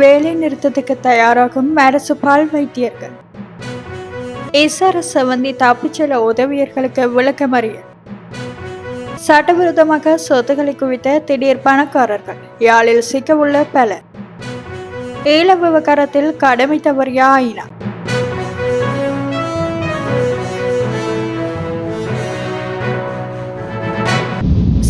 வேலை நிறுத்தத்துக்கு தயாராகும் அரசு பால் வைத்தியர்கள். எஸ்ஆர்எஸ் வந்தி தப்பிச் செல்ல உதவியர்களுக்கு விளக்கமறியல். சட்டவிரோதமாக சொத்துக்களை குவித்த திடீர் பணக்காரர்கள். யாழில் சிக்கவுள்ள பலர். ஏல விவகாரத்தில் கடமை தவறியா ஆயினார்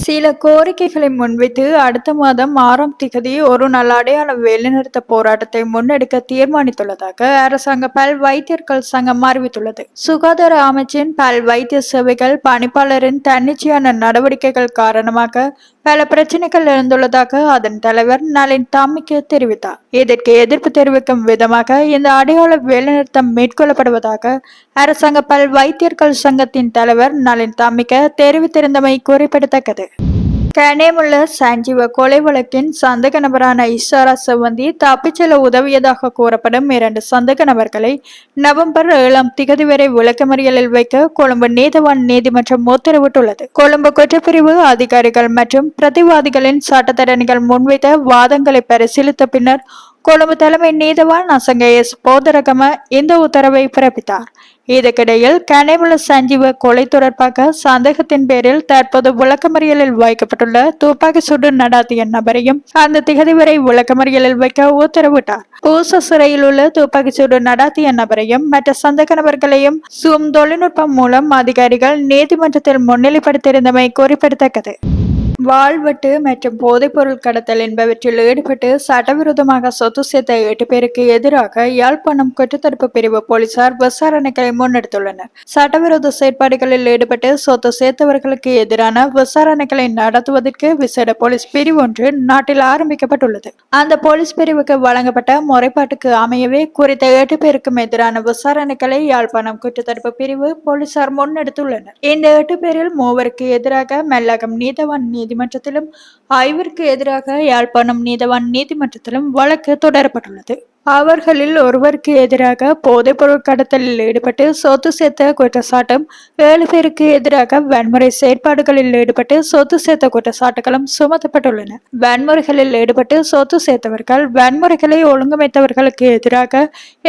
சில கோரிக்கைகளை முன்வைத்து அடுத்த மாதம் ஆறாம் திகதி ஒரு நாள் அடையாள வேலைநிறுத்த போராட்டத்தை முன்னெடுக்க தீர்மானித்துள்ளதாக அரசாங்க பல் வைத்தியர்கள் சங்கம் அறிவித்துள்ளது. சுகாதார அமைச்சின் பல் வைத்திய சேவைகள் பணிப்பாளரின் தன்னிச்சையான நடவடிக்கைகள் காரணமாக பல பிரச்சனைகள் எழுந்துள்ளதாக அதன் தலைவர் நளின் தாமிக்கு தெரிவித்தார். இதற்கு எதிர்ப்பு தெரிவிக்கும் விதமாக இந்த அடையாள வேலைநிறுத்தம் மேற்கொள்ளப்படுவதாக அரசாங்க பல் வைத்தியர்கள் சங்கத்தின் தலைவர் நளின் தாமிக்க தெரிவித்திருந்தமை குறிப்பிடத்தக்கது. கனேமுள்ள சஞ்சீவ கொலை வழக்கின் சந்தக நபரான இஷாரா செவந்தி தப்பிச் செல்ல உதவியதாக கூறப்படும் இரண்டு சந்தக நபர்களை நவம்பர் ஏழாம் திகதி வரை விளக்கமறியலில் வைக்க கொழும்பு நீதவான் நீதிமன்றம் உத்தரவிட்டுள்ளது. கொழும்பு குற்றப்பிரிவு அதிகாரிகள் மற்றும் பிரதிவாதிகளின் சட்டத்தரணிகள் முன்வைத்த வாதங்களை பரிசீலித்த பின்னர் கொழும்பு தலைமை நீதவான் அசங்க எஸ் போதரகம இந்த உத்தரவை பிறப்பித்தார். இதற்கிடையில் கனேவுல சஞ்சீவ கொலை தொடர்பாக சந்தேகத்தின் பேரில் தற்போது விளக்கமறியலில் வைக்கப்பட்டுள்ள துப்பாக்கி சுடு நடாத்திய நபரையும் அந்த திகதி வரை விளக்கமறியலில் வைக்க உத்தரவிட்டார். பூச சிறையில் உள்ள துப்பாக்கி சூடு நடாத்திய நபரையும் மற்ற சந்தேக நபர்களையும் சூம் தொழில்நுட்பம் மூலம் அதிகாரிகள் நீதிமன்றத்தில் முன்னிலைப்படுத்தியிருந்தமை குறிப்பிடத்தக்கது. வாழ்வெட்டு மற்றும் போதைப்பொருள் கடத்தல் என்பவற்றில் ஈடுபட்டு சட்டவிரோதமாக சொத்து சேர்த்த எட்டு பேருக்கு எதிராக யாழ்ப்பாணம் குற்றத்தடுப்பு பிரிவு போலீசார் விசாரணைகளை முன்னெடுத்துள்ளனர். சட்டவிரோத செயற்பாடுகளில் ஈடுபட்டு சொத்து சேர்த்தவர்களுக்கு எதிரான விசாரணைகளை நடத்துவதற்கு விசேட போலீஸ் பிரிவு ஒன்று நாட்டில் ஆரம்பிக்கப்பட்டுள்ளது. அந்த போலீஸ் பிரிவுக்கு வழங்கப்பட்ட முறைப்பாட்டுக்கு அமையவே குறித்த எட்டு பேருக்கும் எதிரான விசாரணைகளை யாழ்ப்பாணம் குற்றத்தடுப்பு பிரிவு போலீசார் முன்னெடுத்துள்ளனர். இந்த எட்டு பேரில் மூவருக்கு எதிராக மெல்லகம் நீதவான் நீதிமன்றத்திலும் ஐவருக்கு எதிராக யாழ்ப்பாணம் நீதவான் நீதிமன்றத்திலும் வழக்கு தொடரப்பட்டுள்ளது. அவர்களில் ஒருவருக்கு எதிராக போதைப்பொருள் கடத்தலில் ஈடுபட்டு சொத்து சேர்த்த குற்றச்சாட்டும் ஏழு பேருக்கு எதிராக வன்முறை செயற்பாடுகளில் ஈடுபட்டு சொத்து சேர்த்த குற்றச்சாட்டுகளும் சுமத்தப்பட்டுள்ளன. வன்முறைகளில் ஈடுபட்டு சொத்து சேர்த்தவர்கள் வன்முறைகளை ஒழுங்கமைத்தவர்களுக்கு எதிராக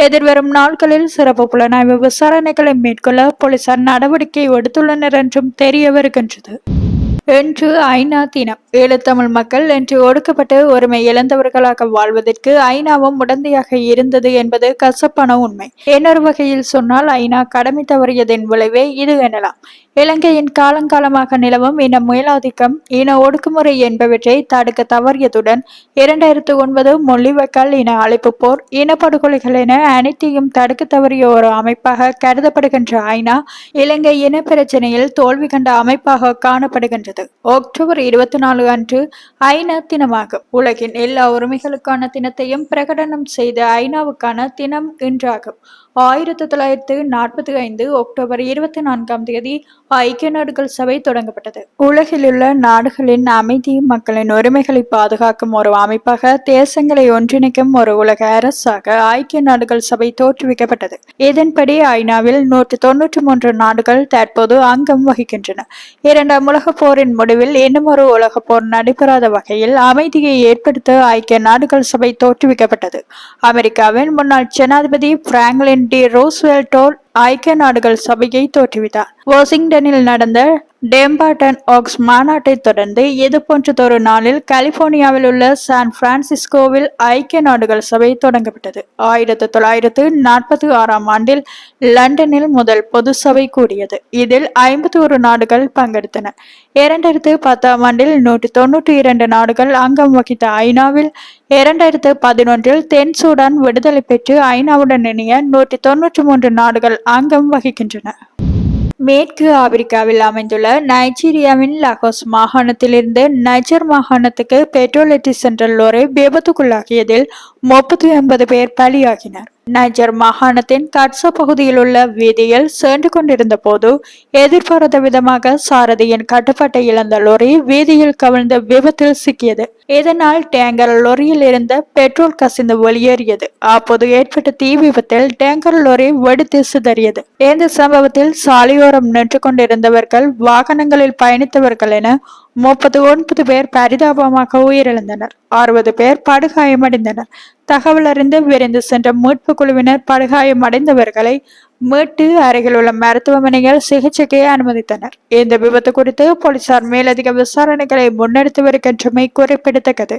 எதிர்வரும் நாட்களில் சிறப்பு புலனாய்வு விசாரணைகளை மேற்கொள்ள போலீசார் நடவடிக்கை எடுத்துள்ளனர் என்றும் தெரிய வருகின்றது. என்று ஐநா தினம். ஈழத்தமிழ் மக்கள் என்று ஒடுக்கப்பட்டு ஒருமை இழந்தவர்களாக வாழ்வதற்கு ஐநாவும் உடந்தையாக இருந்தது என்பது கசப்பான உண்மை. இன்னொரு வகையில் சொன்னால் ஐநா கடமை தவறியதன் விளைவே இது எனலாம். இலங்கையின் காலங்காலமாக நிலவும் இன மேலாதிக்கம் இன ஒடுக்குமுறை என்பவற்றை தடுக்க தவறியதுடன் இரண்டாயிரத்து ஒன்பது மொழிவக்கல் இன அழைப்பு போர் இனப்படுகொலைகள் என அனைத்தையும் தடுக்க தவறிய ஒரு அமைப்பாக கருதப்படுகின்ற ஐநா இலங்கை இன பிரச்சனையில் தோல்வி கண்ட அமைப்பாக காணப்படுகின்றது. அக்டோபர் இருபத்தி நாலு அன்று ஐநா தினமாகும். உலகின் எல்லா உரிமைகளுக்கான தினத்தையும் பிரகடனம் செய்த ஐநாவுக்கான தினம் இன்றாகும். ஆயிரத்தி தொள்ளாயிரத்து நாற்பத்தி ஐந்து அக்டோபர் இருபத்தி நான்காம் தேதி ஐக்கிய நாடுகள் சபை தொடங்கப்பட்டது. உலகிலுள்ள நாடுகளின் அமைதி மக்களின் உரிமைகளை பாதுகாக்கும் ஒரு அமைப்பாக தேசங்களை ஒன்றிணைக்கும் ஒரு உலக அரசாக ஐக்கிய நாடுகள் சபை தோற்றுவிக்கப்பட்டது. இதன்படி ஐநாவில் நூற்று தொன்னூற்றி மூன்று நாடுகள் தற்போது அங்கம் வகிக்கின்றன. இரண்டாம் உலக போரின் முடிவில் இன்னும் ஒரு உலக போர் நடைபெறாத வகையில் அமைதியை ஏற்படுத்த ஐக்கிய நாடுகள் சபை தோற்றுவிக்கப்பட்டது. அமெரிக்காவின் முன்னாள் ஜனாதிபதி பிராங்க்லின் டி. ரோஸ்வெல்டோர் ஐக்கிய நாடுகள் சபையை தோற்றுவித்தார். வாஷிங்டனில் நடந்த டெம்பாட்டன் ஆக்ஸ் மாநாட்டை தொடர்ந்து இது போன்றதொரு நாளில் கலிபோர்னியாவில் உள்ள சான் பிரான்சிஸ்கோவில் ஐக்கிய நாடுகள் சபை தொடங்கப்பட்டது. ஆயிரத்தி தொள்ளாயிரத்து நாற்பத்தி ஆறாம் ஆண்டில் லண்டனில் முதல் பொது சபை கூடியது. இதில் ஐம்பத்தி ஒரு நாடுகள் பங்கெடுத்தன. இரண்டாயிரத்து பத்தாம் ஆண்டில் நூற்றி தொன்னூற்றி இரண்டு நாடுகள் அங்கம் வகித்த ஐநாவில் இரண்டாயிரத்து பதினொன்றில் தென் சூடான் விடுதலை பெற்று ஐநாவுடன் இணைய நூற்றி தொன்னூற்றி மூன்று நாடுகள் அங்கம் வகிக்கின்றன. மேற்கு ஆப்பிரிக்காவில் அமைந்துள்ள நைஜீரியாவின் லாகோஸ் மாகாணத்திலிருந்து நைஜர் மாகாணத்துக்கு பெட்ரோல் ஏற்றி சென்ற லோரி விபத்துக்குள்ளாகியதில் முப்பத்தி ஒன்பது பேர் பலியாகினர். நைஜர் மாகாணத்தின் கட்சா பகுதியில் உள்ள வீதியில் சென்று கொண்டிருந்த போது எதிர்பாராத விதமாக சாரதியின் கட்டுப்பாட்டை இழந்த லோரி வீதியில் கவிழ்ந்த விபத்தில் சிக்கியது. இதனால் டேங்கர் லொரியில் இருந்த பெட்ரோல் கசிந்து வெளியேறியது. அப்போது ஏற்பட்ட தீ விபத்தில் டேங்கர் லொரி வெடித்து சிதறியது. இந்த சம்பவத்தில் சாலையோரம் நின்று கொண்டிருந்தவர்கள் வாகனங்களில் பயணித்தவர்கள் என முப்பத்தி ஒன்பது பேர் பரிதாபமாக உயிரிழந்தனர். அறுபது பேர் படுகாயமடைந்தனர். தகவல் அறிந்து விரைந்து சென்ற மீட்பு குழுவினர் படுகாயமடைந்தவர்களை மீட்டு அருகில் உள்ள மருத்துவமனையில் சிகிச்சைக்கு அனுமதித்தனர். இந்த விபத்து குறித்து போலீசார் மேலதிக விசாரணைகளை முன்னெடுத்து வருகின்றமை குறிப்பிடத்தக்கது.